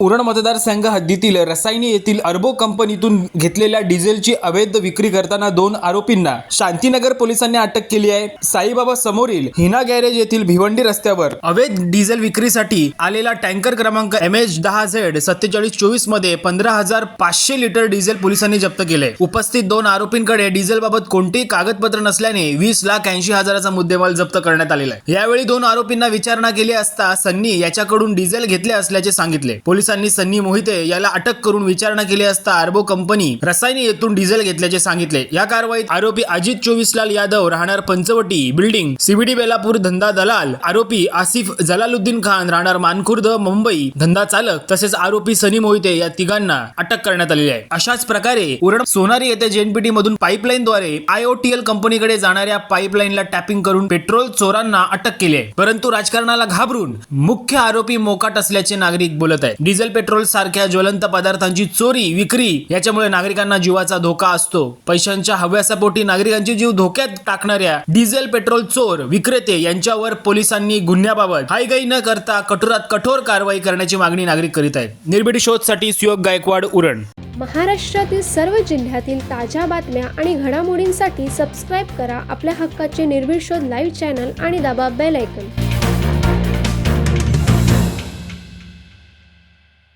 उरण मतदारसंघ हद्दीतील रसायनी येथील अर्बो कंपनीतून घेतलेल्या डिझेलची अवैध विक्री करताना दोन आरोपींना शांतीनगर पोलिसांनी अटक केली आहे. साईबाबा समोरील हिना गॅरेज येथील भिवंडी रस्त्यावर अवैध डिझेल विक्रीसाठी आलेला टँकर क्रमांक एम एच दहा झेड सत्तेचाळीस चोवीसमध्ये पंधरा हजार पाचशे लिटर डिझेल पोलिसांनी जप्त केले उपस्थित दोन आरोपींकडे डिझेल बाबत कोणतेही कागदपत्र नसल्याने वीस लाख ऐंशी हजाराचा मुद्देमाल जप्त करण्यात आलेला आहे. यावेळी दोन आरोपींना विचारणा केली असता सन्नी याच्याकडून डिझेल घेतले असल्याचे सांगितले. पोलीस पोलिसांनी सन्नी मोहिते याला अटक करून विचारणा केली असता आर्बो कंपनी रसायने येथून डिझेल घेतल्याचे सांगितले. या कारवाईत आरोपी अजित चोवीसलाल यादव राहणार पंचवटी बिल्डिंग सीबीडी बेलापूर धंदा दलाल आरोपी आसिफ जलालुद्दीन खान राहणार मानखुर्द मुंबई धंदा चालक तसेच आरोपी सनी मोहिते या तिघांना अटक करण्यात आलेली आहे. अशाच प्रकारे उरण सोनारी येथे जेएनपीटी मधून पाईपलाईनद्वारे आयओटीएल कंपनीकडे जाणाऱ्या पाईपलाईनला टॅपिंग करून पेट्रोल चोरांना अटक केली आहे. परंतु राजकारणाला घाबरून मुख्य आरोपी मोकाट असल्याचे नागरिक बोलत आहेत. डिझेल पेट्रोल सारख्या ज्वलंत पदार्थांची चोरी विक्री याच्यामुळे नागरिकांना जीवाचा धोका असतो. पैशांच्या हव्यासापोटी नागरिकांचे जीव धोक्यात टाकणाऱ्या डिझेल पेट्रोल चोर विक्रेते यांच्यावर पोलिसांनी गुन्ह्याबाबत हायगाई न करता कठोरात कठोर कारवाई करण्याची मागणी नागरिक करीत आहेत. निर्भीड शोधसाठी सुयोग गायकवाड उरण. महाराष्ट्रातील सर्व जिल्ह्यातील ताज्या बातम्या आणि घडामोडींसाठी सबस्क्राईब करा आपल्या हक्काचे निर्भीड शोध लाईव्ह चॅनल आणि दाबा बेल ऐकन